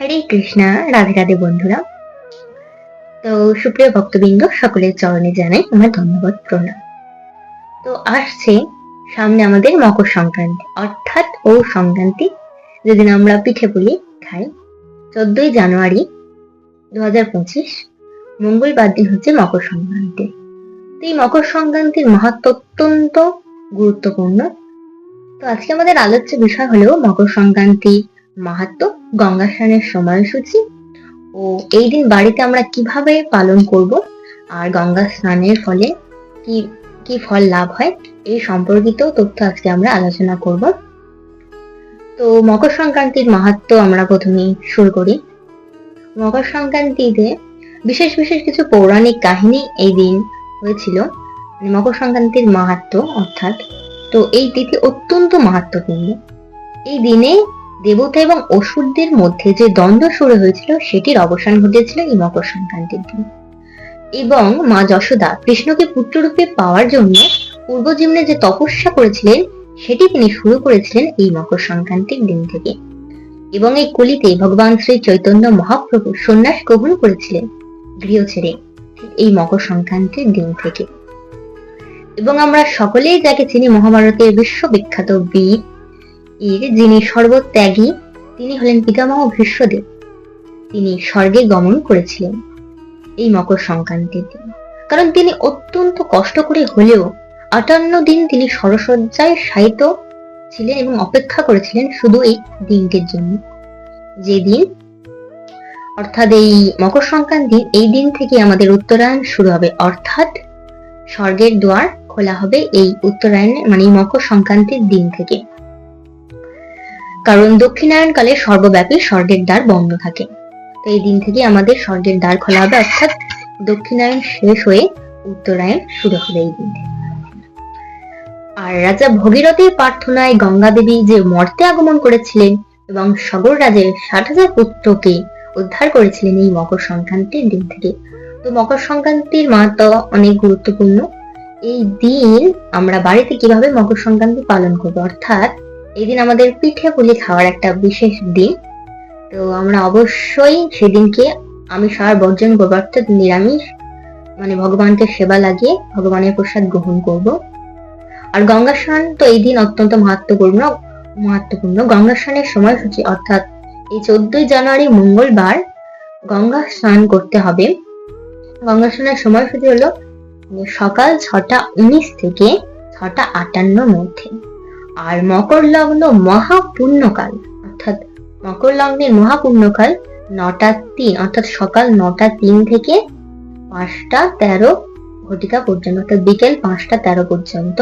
হরে কৃষ্ণা, রাধে রাধে বন্ধুরা। তো সুপ্রিয় ভক্তবৃন্দ, সকলের চরণে জানাই আমার ধন্যবাদ, প্রণাম। তো আসছে সামনে আমাদের মকর সংক্রান্তি, অর্থাৎ ও সংক্রান্তি, যেদিন আমরা পিঠে পুলি খাই। চোদ্দই জানুয়ারি দু হাজার পঁচিশ, মঙ্গলবার দিন হচ্ছে মকর সংক্রান্তি। তো এই মকর সংক্রান্তির মাহাত্ম অত্যন্ত গুরুত্বপূর্ণ। তো আজকে আমাদের আলোচ্য বিষয় হলো মকর সংক্রান্তি মাহাত্ম, গঙ্গা স্নানের সময়সূচি ও এই দিন বাড়িতে আমরা কীভাবে পালন করব আর গঙ্গা স্নানের ফলে কি কি ফল লাভ হয় এই সম্পর্কিত তথ্য আজকে আমরা আলোচনা করব। তো মকর সংক্রান্তির মাহাত্ম আমরা প্রথমেই শুরু করি। মকর সংক্রান্তিতে বিশেষ বিশেষ কিছু পৌরাণিক কাহিনী এই দিন হয়েছিল। মানে মকর সংক্রান্তির মাহাত্ম অর্থাৎ, তো এই তিথি অত্যন্ত মাহাত্মপূর্ণ। এই দিনে দেবতা এবং অসুরদের মধ্যে যে দ্বন্দ্ব শুরু হয়েছিল, সেটির অবসান ঘটেছিল এই মকর সংক্রান্তির দিন। এবং মা যশোদা কৃষ্ণকে পুত্ররূপে পাওয়ার জন্য পূর্বজন্মে যে তপস্যা করেছিলেন, সেটি তিনি শুরু করেছিলেন এই মকর সংক্রান্তির দিন থেকে। এবং এই কলিতে ভগবান শ্রী চৈতন্য মহাপ্রভু সন্ন্যাস গ্রহণ করেছিলেন গৃহ ছেড়ে এই মকর সংক্রান্তির দিন থেকে। এবং আমরা সকলেই যাকে চিনি, মহাভারতের বিশ্ববিখ্যাত বীর এর যিনি সর্বত্যাগী, তিনি হলেন পিতামহ ভীষ্মদেব। তিনি স্বর্গে গমন করেছিলেন এই মকর সংক্রান্তির দিন। কারণ তিনি অত্যন্ত কষ্ট করে হলেও আটান্ন দিন তিনি সরসজ্জায় শায়িত ছিলেন এবং অপেক্ষা করেছিলেন শুধু এই দিনটির জন্য। যে দিন, অর্থাৎ এই মকর সংক্রান্তি, এই দিন থেকে আমাদের উত্তরায়ণ শুরু হবে। অর্থাৎ স্বর্গের দ্বার খোলা হবে এই উত্তরায়ণ মানে মকর সংক্রান্তির দিন থেকে। কারণ দক্ষিণায়ন কালে সর্বব্যাপী স্বর্গের দ্বার বন্ধ থাকে। তো এই দিন থেকে আমাদের স্বর্গের দ্বার খোলা হবে, অর্থাৎ দক্ষিণায়ন শেষ হয়ে উত্তরায়ণ শুরু হবে এই দিন আর রাজা ভগীরথের প্রার্থনায় গঙ্গা দেবী যে মর্তে আগমন করেছিলেন এবং সগর রাজের ষাট হাজার পুত্রকে উদ্ধার করেছিলেন এই মকর সংক্রান্তির দিন থেকে। তো মকর সংক্রান্তির মাহাত্ম অনেক গুরুত্বপূর্ণ। এই দিন আমরা বাড়িতে কীভাবে মকর সংক্রান্তি পালন করব? অর্থাৎ এই দিন আমাদের পিঠে পুলি খাওয়ার একটা বিশেষ দিন। তো আমরা অবশ্যই সেদিনকে আমি সার বর্জন করব অর্থাৎ নিরামিষ মানে ভগবানকে সেবা লাগিয়ে ভগবানের প্রসাদ গ্রহণ করব। আর গঙ্গা স্নান তো এই দিন অত্যন্ত মাহাত্মপূর্ণ মাহাত্মপূর্ণ। গঙ্গা স্নানের সময়সূচি অর্থাৎ এই চোদ্দই জানুয়ারি মঙ্গলবার গঙ্গা স্নান করতে হবে। গঙ্গা স্নানের সময়সূচি হলো সকাল ছটা উনিশ থেকে ছটা আটান্নর মধ্যে। আর মকর লগ্ন মহাপুণ্যকাল। অর্থাৎ মকর লগ্নের মহাপুণ্যকাল নটা তিন, অর্থাৎ সকাল নটা তিন থেকে পাঁচটা তেরো ঘটিকা পর্যন্ত, অর্থাৎ বিকেল পাঁচটা তেরো পর্যন্ত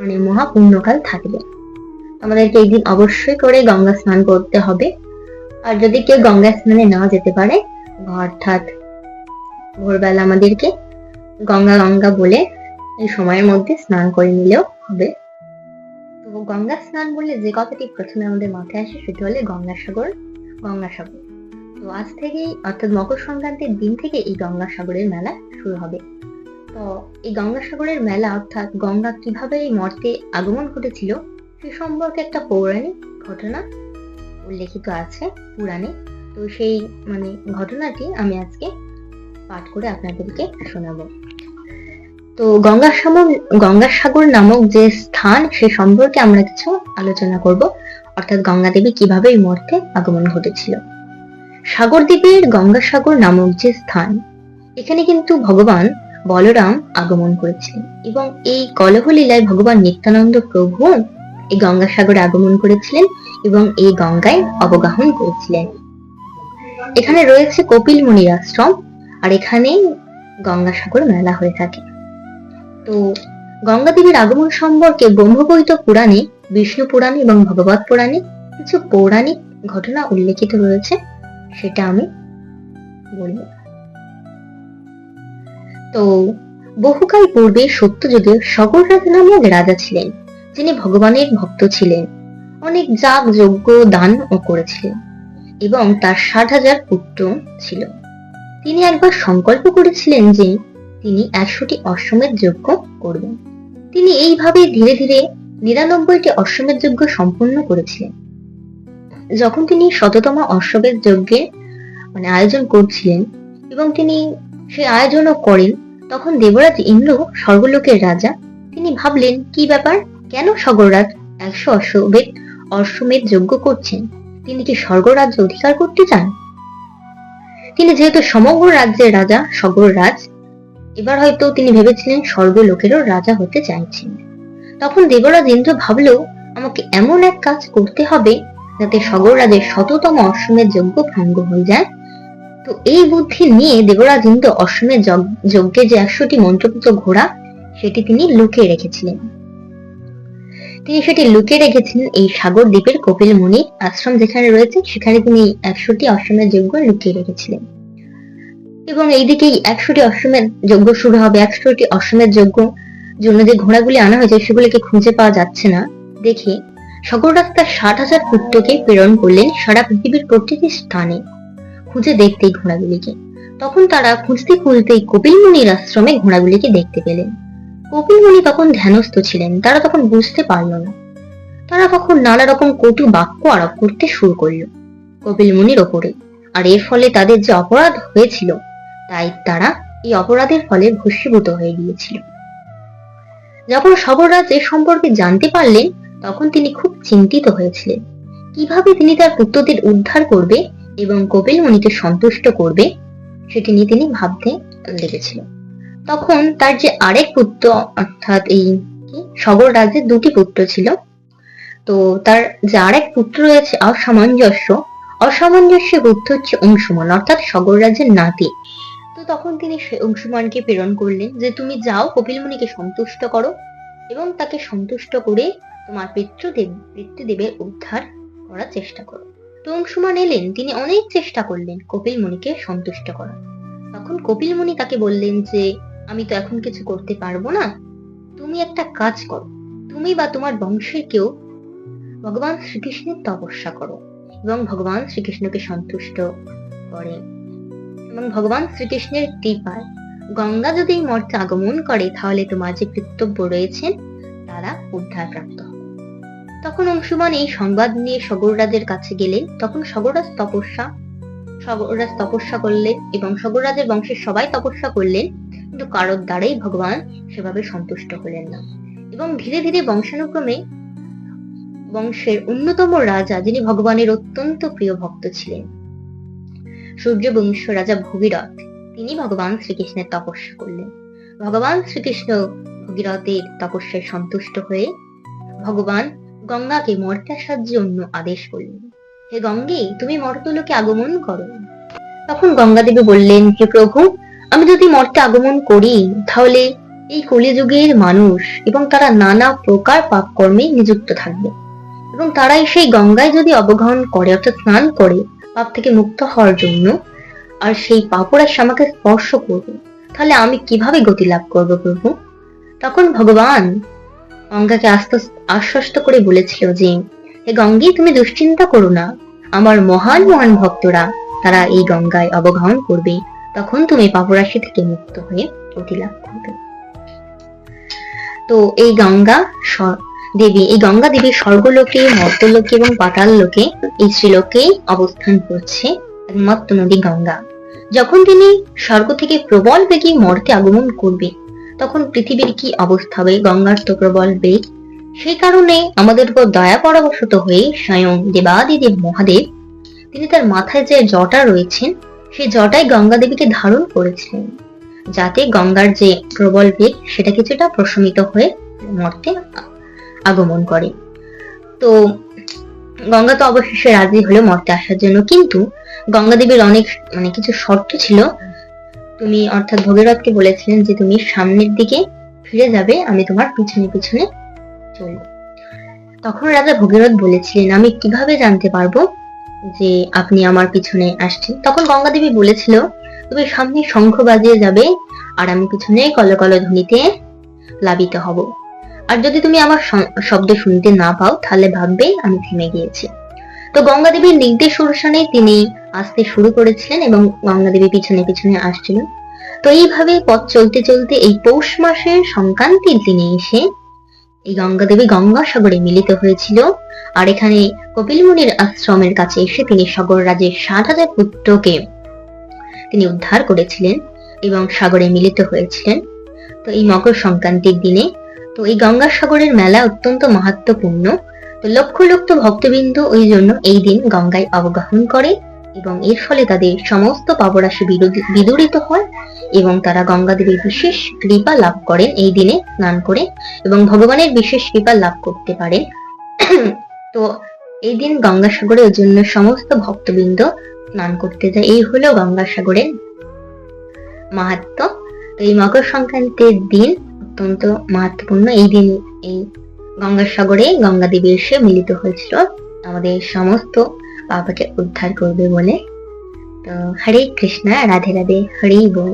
মানে মহাপুণ্যকাল থাকবে। আমাদেরকে এই দিন অবশ্যই করে গঙ্গা স্নান করতে হবে। আর যদি কেউ গঙ্গা স্নানে না যেতে পারে, অর্থাৎ ভোরবেলা আমাদেরকে গঙ্গা গঙ্গা বলে এই সময়ের মধ্যে স্নান করে নিলেও হবে। গঙ্গা স্নান বললে যে কথাটি প্রথমে আমাদের মাথায় আসে, সেটি হলে গঙ্গাসাগর গঙ্গাসাগর। তো আজ থেকেই, অর্থাৎ মকর সংক্রান্তির দিন থেকে এই গঙ্গাসাগরের মেলা শুরু হবে। তো এই গঙ্গাসাগরের মেলা, অর্থাৎ গঙ্গা কীভাবে এই মর্তে আগমন ঘটেছিল, সে সম্পর্কে একটা পৌরাণিক ঘটনা উল্লেখিত আছে পুরাণে। তো সেই মানে ঘটনাটি আমি আজকে পাঠ করে আপনাদেরকে শোনাবো। তো গঙ্গাসাগর গঙ্গাসাগর নামক যে স্থান, সে সম্পর্কে আমরা কিছু আলোচনা করব। অর্থাৎ গঙ্গা দেবী কীভাবে এই মর্তে আগমন ঘটেছিল। সাগর দ্বীপের গঙ্গাসাগর নামক যে স্থান, এখানে কিন্তু ভগবান বলরাম আগমন করেছিলেন এবং এই কলহলীলায় ভগবান নিত্যানন্দ প্রভু এই গঙ্গাসাগরে আগমন করেছিলেন এবং এই গঙ্গায় অবগাহন করেছিলেন। এখানে রয়েছে কপিল মুনির আশ্রম, আর এখানেই গঙ্গাসাগর মেলা হয়ে থাকে। তো গঙ্গা দেবীর আগমন সম্পর্কে ব্রহ্মবৈত পুরাণে, বিষ্ণু পুরাণে এবং ভগবত পুরাণে কিছু পৌরাণিক ঘটনা উল্লেখিত রয়েছে, সেটা আমি বলব। তো বহুকাল পূর্বে সত্যযুগে সগররাজ নামক রাজা ছিলেন, যিনি ভগবানের ভক্ত ছিলেন। অনেক যাগ, যজ্ঞ, দান ও করেছিলেন এবং তার ষাট হাজার পুত্র ছিল। তিনি একবার সংকল্প করেছিলেন যে তিনি একশোটি অশ্বমেধ যজ্ঞ করবেন। তিনি এইভাবে ধীরে ধীরে নিরানব্বইটি অশ্বমেধ যজ্ঞ সম্পন্ন করেছিলেন। যখন তিনি শততম অশ্ববেদ যজ্ঞের মানে আয়োজন করছিলেন এবং তিনি সেই আয়োজনও করেন, তখন দেবরাজ ইন্দ্র স্বর্গলোকের রাজা, তিনি ভাবলেন, কি ব্যাপার? কেন স্বর্গরাজ একশো অশ্ববেদ অশ্বমেধ যজ্ঞ করছেন? তিনি কি স্বর্গরাজ্য অধিকার করতে চান? তিনি যেহেতু সমগ্র রাজ্যের রাজা, স্বর্গরাজ এবার হয়তো তিনি ভেবেছিলেন স্বর্গলোকেরও রাজা হতে চাইছেন। তখন দেবরাজ ইন্দ্র ভাবল আমাকে এমন এক কাজ করতে হবে যাতে স্বর্গরাজের শততম অশ্বমেধ যজ্ঞ ভঙ্গ হয়ে যায়। তো এই বুদ্ধি নিয়ে দেবরাজ ইন্দ্র অশ্বমেধ যজ্ঞ- যে একশোটি মন্ত্রপুত ঘোড়া, সেটি তিনি লুকিয়ে রেখেছিলেন। তিনি সেটি লুকিয়ে রেখেছিলেন এই সাগর দ্বীপের কপিল মুনির আশ্রম যেখানে রয়েছে, সেখানে তিনি একশোটি অশ্বমেধ যজ্ঞ লুকিয়ে রেখেছিলেন। এবং এইদিকে একশোটি অশ্বমেধ যজ্ঞ শুরু হবে, একশোটি অশ্বমেধ যজ্ঞ জন্য যে ঘোড়াগুলি আনা হয়েছে, সেগুলিকে খুঁজে পাওয়া যাচ্ছে না। দেখে সকলরাজ তার ষাট হাজার পুত্রকে প্রেরণ করলেন সারা পৃথিবীর প্রতিটি স্থানে। খুঁজে দেখতে ঘোড়াগুলিকে। তখন তারা খুঁজতে খুঁজতেই কপিল মুনির আশ্রমে ঘোড়াগুলিকে দেখতে পেলেন। কপিল মুনি তখন ধ্যানস্থ ছিলেন, তারা তখন বুঝতে পারল না। তারা তখন নানা রকম কটু বাক্য আরোপ করতে শুরু করল কপিল মুনির ওপরে। আর এর ফলে তাদের যে অপরাধ হয়েছিল তাই তারা এই অপরাধের ফলে ভস্মীভূত হয়ে গিয়েছিল। যখন সবররাজ এ সম্পর্কে জানতে পারলেন, তখন তিনি খুব চিন্তিত হয়েছিলেন। কীভাবে তিনি তার পুত্রদের উদ্ধার করবে এবং কপিল মুনিকে সন্তুষ্ট করবে, সেটি নিয়ে তিনি ভাবতে লেগেছিল তখন তার যে আরেক পুত্র, অর্থাৎ এই কি সগর রাজ্যের দুটি পুত্র ছিল। তো তার যে আরেক পুত্র রয়েছে, অসামঞ্জস্য অসামঞ্জস্য পুত্র হচ্ছে অংশুমান, অর্থাৎ সগর রাজ্যের নাতি। তখন তিনি অংশুমানকে প্রেরণ করলেন যে তুমি যাও কপিল মুনিকে সন্তুষ্ট করো এবং তাকে সন্তুষ্ট করে তোমার পিতৃদেব, পিতৃদেবের উদ্ধার করার চেষ্টা করো। তো অংশুমান এলেন, তিনি অনেক চেষ্টা করলেন কপিল মুনিকে সন্তুষ্ট করার। তখন কপিল মুনি তাকে বললেন যে, আমি তো এখন কিছু করতে পারব না। তুমি একটা কাজ করো। তুমি বা তোমার বংশের কেউ ভগবান শ্রীকৃষ্ণের তপস্যা করো এবং ভগবান শ্রীকৃষ্ণকে সন্তুষ্ট করে। এবং ভগবান শ্রীকৃষ্ণের কৃপায়। গঙ্গা যদি এই মর্তে আগমন করে, তাহলে তোমার যে কর্তব্য রয়েছেন, তারা উদ্ধার প্রাপ্ত তখন অংশুমান এই সংবাদ নিয়ে সগররাজের কাছে গেলেন। তখন সগররাজ তপস্যা সগররাজ তপস্যা করলেন এবং সগররাজের বংশের সবাই তপস্যা করলেন। কিন্তু কারোর দ্বারাই ভগবান সেভাবে সন্তুষ্ট হলেন না। এবং ধীরে ধীরে বংশানুক্রমে বংশের অন্যতম রাজা, যিনি ভগবানের অত্যন্ত প্রিয় ভক্ত ছিলেন সূর্যবংশ রাজা ভগীরথ, তিনি ভগবান শ্রীকৃষ্ণের তপস্যা করলেন। ভগবান শ্রীকৃষ্ণ ভগীরথের তপস্যায় সন্তুষ্ট হয়ে ভগবান গঙ্গাকে মর্তে আসার জন্য আদেশ করলেন। হে গঙ্গে, তুমি মর্তলোকে আগমন করো। তখন গঙ্গা দেবী বললেন, হে প্রভু, আমি যদি মর্তে আগমন করি, তাহলে এই কলিযুগের মানুষ এবং তারা নানা প্রকার পাপ কর্মে নিযুক্ত থাকবে। এবং তারাই সেই গঙ্গায় যদি অবগাহন করে, অর্থাৎ স্নান করে পাপ থেকে মুক্ত হওয়ার জন্য আর সেই পাপরাশ আমাকে স্পর্শ করবে। তাহলে আমি কীভাবে গতি লাভ করব প্রভু? তখন ভগবান গঙ্গাকে আশ্বস্ত করে বলেছিল যে, হে গঙ্গে, তুমি দুশ্চিন্তা করো না। আমার মহান মহান ভক্তরা তারা এই গঙ্গায় অবগাহন করবে। তখন তুমি পাপরাশি থেকে মুক্ত হয়ে গতি লাভ করবে। তো এই গঙ্গা দেবী। এই গঙ্গা দেবী স্বর্গলোকে, মর্তলোকে এবং পাতাল লোকে এই ত্রিলোকেই অবস্থান করছে একমাত্র নদী গঙ্গা। যখন তিনি স্বর্গ থেকে প্রবল বেগে মর্তে আগমন করবে, তখন পৃথিবীর কি অবস্থা হবে? গঙ্গার তো প্রবল বেগ। সেই কারণে আমাদের উপর দয়া পরামর্শত হয়ে স্বয়ং দেবাদিদেব মহাদেব, তিনি তার মাথায় যে জটা রয়েছেন, সেই জটাই গঙ্গা দেবীকে ধারণ করেছিলেন, যাতে গঙ্গার যে প্রবল বেগ, সেটা কিছুটা প্রশমিত হয়ে মর্তে আগমন করে। তো গঙ্গা তো অবশেষে রাজি হলো মর্তে আসার জন্য। কিন্তু গঙ্গা দেবীর অনেক মানে কিছু শর্ত ছিল। তুমি অর্থাৎ ভগীরথকে বলেছিলেন যে তুমি সামনের দিকে ফিরে যাবে, আমি তোমার পিছনে পিছনে চলব। তখন রাজা ভগীরথ বলেছিলেন, আমি কীভাবে জানতে পারব যে আপনি আমার পিছনে আসছেন? তখন গঙ্গা দেবী বলেছিল, তুমি সামনে শঙ্খ বাজিয়ে যাবে, আর আমি পিছনে কল কল ধ্বনিতে প্লাবিত হব। আর যদি তুমি আমার শব্দ শুনতে না পাও, তাহলে ভাববে আমি থেমে গিয়েছি। তো গঙ্গা দেবীর নির্দেশ অনুসারে তিনি আসতে শুরু করেছিলেন এবং গঙ্গা দেবী পিছনে পিছনে আসছিলেন। তো এইভাবে পথ চলতে চলতে এই পৌষ মাসের সংক্রান্তির দিনে এসে এই গঙ্গা দেবী গঙ্গাসাগরে মিলিত হয়েছিল। আর এখানে কপিল মুনির আশ্রমের কাছে এসে তিনি সাগর রাজের ষাট হাজার পুত্রকে তিনি উদ্ধার করেছিলেন এবং সাগরে মিলিত হয়েছিলেন। তো এই মকর সংক্রান্তির দিনে তো এই গঙ্গাসাগরের মেলা অত্যন্ত মাহাত্মপূর্ণ তো লক্ষ লক্ষ ভক্তবৃন্দ ওই জন্য এই দিন গঙ্গায় অবগাহন করে এবং এর ফলে তাদের সমস্ত বিরোধী- বিদূরিত হয় এবং তারা গঙ্গা দেবীর বিশেষ কৃপা লাভ করেন এই দিনে স্নান করে এবং ভগবানের বিশেষ কৃপা লাভ করতে পারেন তো এই দিন গঙ্গাসাগরে ওই জন্য সমস্ত ভক্তবৃন্দ স্নান করতে যায়। এই হলো গঙ্গাসাগরের মাহাত্ম। এই মকর সংক্রান্তির দিন অত্যন্ত মাহাত্মপূর্ণ এই দিন, এই গঙ্গাসাগরে গঙ্গা দেবী এসে মিলিত হয়েছিল। আমাদের সমস্ত বাবাকে উদ্ধার করবে বলে। তো হরে কৃষ্ণা, রাধে রাধে হরেই বল।